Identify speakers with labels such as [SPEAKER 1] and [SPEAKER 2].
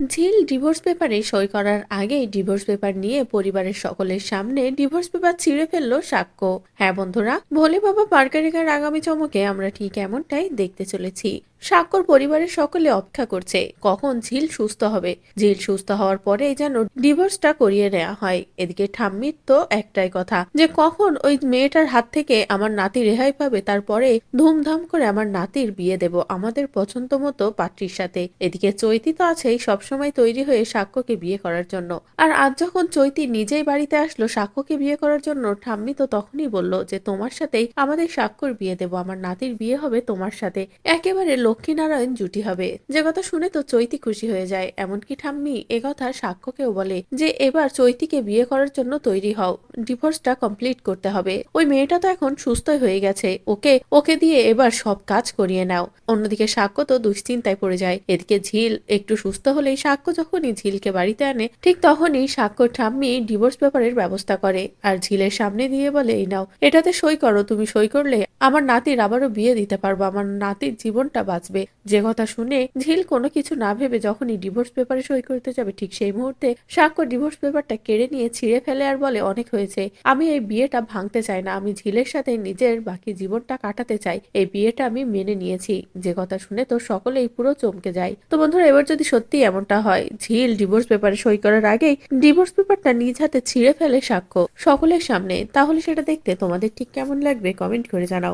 [SPEAKER 1] ঝিল ডিভোর্স পেপারে সই করার আগেই ডিভোর্স পেপার নিয়ে পরিবারের সকলের সামনে ডিভোর্স পেপার ছিঁড়ে ফেলল সাক্ষ্য। হ্যাঁ বন্ধুরা, ভোলে বাবা পার্কারিকার আগামী চমকে আমরা ঠিক এমনটাই দেখতে চলেছি। সাক্ষর পরিবারের সকলে অপেক্ষা করছে, কখন ঝিল সুস্থ হবে? ঝিল সুস্থ হওয়ার পরে যেন ডিভোর্সটা করিয়ে নেওয়া হয়। এদিকে ঠাম্মির তো একটাই কথা, যে কখন ওই মেয়েটার হাত থেকে আমার নাতি রেহাই পাবে, তারপরে ধুমধাম করে আমার নাতির বিয়ে দেব আমাদের পছন্দ মতো পাত্রীর সাথে। এদিকে চৈতি তো আছেই সবসময় তৈরি হয়ে সাক্ষ্যকে বিয়ে করার জন্য। আর আজ যখন চৈতি নিজেই বাড়িতে আসলো সাক্ষ্যকে বিয়ে করার জন্য, ঠাম্মি তো তখনই বলল যে, তোমার সাথেই আমাদের সাক্ষর বিয়ে দেব। আমার নাতির বিয়ে হবে তোমার সাথে। একেবারে লক্ষ্মীনারায়ণ জুটি হবে যে কথা শুনে তো চৈতি খুশি হয়ে যায়। এমনকি ঠাম্মি একথা সাক্ষ্যকেও বলে যে, এবার চৈতিকে বিয়ে করার জন্য তৈরি হও। ডিভোর্সটা কমপ্লিট করতে হবে। ওই মেয়েটা তো এখন সুস্থই হয়ে গেছে। ওকে ওকে দিয়ে এবার সব কাজ করিয়ে নাও। অন্যদিকে সাক্ষ্য তো দুশ্চিন্তায় পড়ে যায়। এদিকে ঝিল একটু সুস্থ হলেই সাক্ষ্য যখনই ঝিলকে বাড়িতে আনে, ঠিক তখনই সাক্ষ্য ঠাম্মি ডিভোর্স পেপারের ব্যবস্থা করে। আর ঝিলের সামনে দিয়ে বলে, এই নাও, এটাতে সই করো, তুমি সই করলে আমার নাতির আবারও বিয়ে দিতে পারব, আমার নাতির জীবনটা বাঁচবে। যে কথা শুনে ঝিল কোনো কিছু না ভেবে যখনই ডিভোর্স পেপারে সই করতে যাবে, ঠিক সেই মুহূর্তে সাক্ষ্য ডিভোর্স পেপারটা কেড়ে নিয়ে ছিঁড়ে ফেলে আর বলে, অনেক হয়েছে। আমি এই বিয়েটা ভাঙতে চাই না। আমি ঝিলের সাথে নিজের বাকি জীবনটা কাটাতে চাই। এই বিয়েটা আমি মেনে নিয়েছি। যে কথা শুনে তো সকলেই পুরো চমকে যায়। তো বন্ধুরা, এবার যদি সত্যি এমনটা হয়, ঝিল ডিভোর্স পেপারে সই করার আগেই ডিভোর্স পেপারটা নিজ হাতে ছিঁড়ে ফেলে সাক্ষ্য সকলের সামনে। তাহলে সেটা দেখতে তোমাদের ঠিক কেমন লাগবে? কমেন্ট করে জানাও।